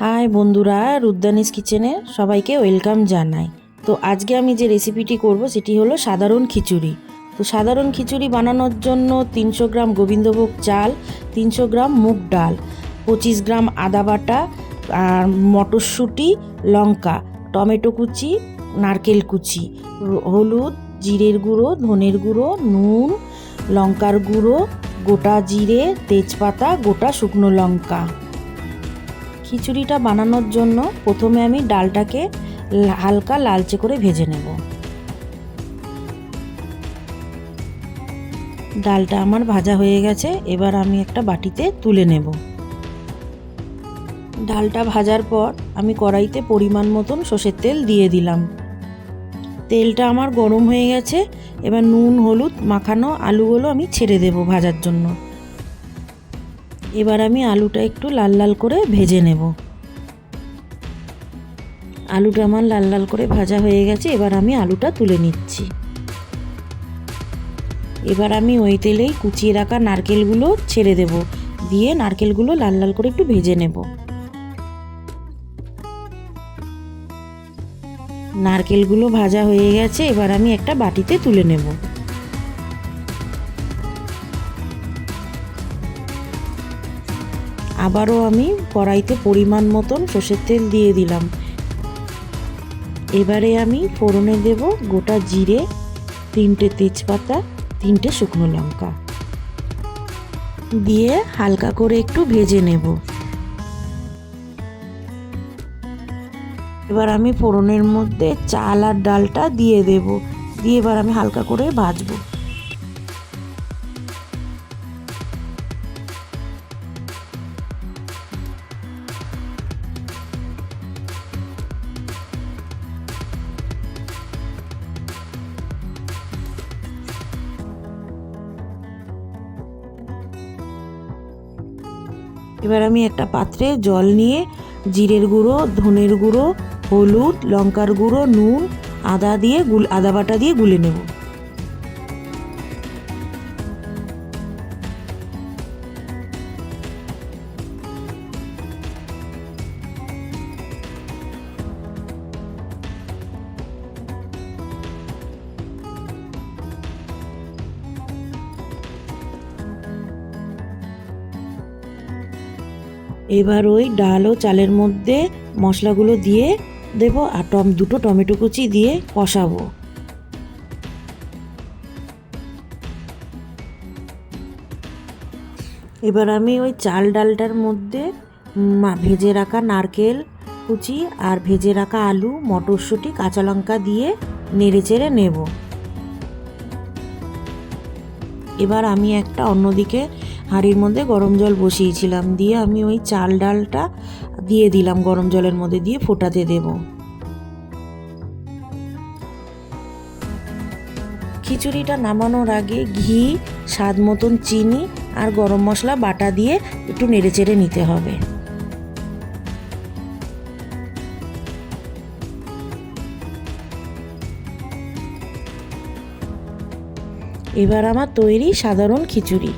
High বন্ধুরা রুদ্দানিস কিচেনে সবাইকে ওয়েলকাম জানাই। তো আজকে আমি যে রেসিপিটি করব সেটি হলো সাধারণ খিচুড়ি। তো সাধারণ খিচুড়ি বানানোর জন্য তিনশো গ্রাম গোবিন্দভোগ চাল, তিনশো গ্রাম মুগ ডাল, পঁচিশ গ্রাম আদা বাটা আর মটরশুঁটি, লঙ্কা, টমেটো কুচি, নারকেল কুচি, হলুদ, জিরের গুঁড়ো, ধনের গুঁড়ো, নুন, লঙ্কার গুঁড়ো, গোটা জিরে, তেজপাতা, গোটা শুকনো লঙ্কা। খিচুড়িটা বানানোর জন্য প্রথমে আমি ডালটাকে হালকা লালচে করে ভেজে নেব। ডালটা আমার ভাজা হয়ে গেছে, এবার আমি একটা বাটিতে তুলে নেব। ডালটা ভাজার পর আমি কড়াইতে পরিমাণ মতন সর্ষের তেল দিয়ে দিলাম। তেলটা আমার গরম হয়ে গেছে, এবার নুন, হলুদ মাখানো আলুগুলো আমি ছেড়ে দেব ভাজার জন্য। এবার আমি আলুটা একটু লাল লাল করে ভেজে নেব। আলুটা আমার লাল লাল করে ভাজা হয়ে গেছে, এবার আমি আলুটা তুলে নিচ্ছি। এবার আমি ওই তেলেই কুচিয়ে রাখা নারকেলগুলো ছেড়ে দেব, দিয়ে নারকেলগুলো লাল লাল করে একটু ভেজে নেব। নারকেলগুলো ভাজা হয়ে গেছে, এবার আমি একটা বাটিতে তুলে নেব। আবারও আমি কড়াইতে পরিমাণ মতন সর্ষের তেল দিয়ে দিলাম। এবারে আমি ফোড়নে দেব গোটা জিরে, তিনটে তেজপাতা, তিনটে শুকনো লঙ্কা। দিয়ে হালকা করে একটু ভেজে নেব। এবার আমি ফোড়নের মধ্যে চাল আর ডালটা দিয়ে দেব। দিয়ে এবার আমি হালকা করে ভাজবো। এবার আমি একটা পাত্রে জল নিয়ে জিরের গুঁড়ো, ধনের গুঁড়ো, হলুদ, লঙ্কার গুঁড়ো, নুন, আদা দিয়ে গুল, আদা বাটা দিয়ে গুলে নেব। এবার ওই ডাল ও চালের মধ্যে মশলাগুলো দিয়ে দেবো আর টম দুটো টমেটো কুচি দিয়ে কষাবো। এবার আমি ওই চাল ডালটার মধ্যে ভেজে রাখা নারকেল কুচি আর ভেজে রাখা আলু, মটরশুঁটি, কাঁচা লঙ্কা দিয়ে নেড়ে চেড়ে নেব। এবার আমি একটা অন্যদিকে হাঁড়ির মধ্যে গরম জল বসিয়েছিলাম। দিয়ে আমি ওই চাল ডালটা দিয়ে দিলাম গরম জলের মধ্যে দিয়ে ফোটাতে দেব। খিচুড়িটা নামানোর আগে ঘি, স্বাদ মতন চিনি আর গরম মশলা বাটা দিয়ে একটু নেড়ে চেড়ে নিতে হবে। এবার আমার তৈরি সাধারণ খিচুড়ি।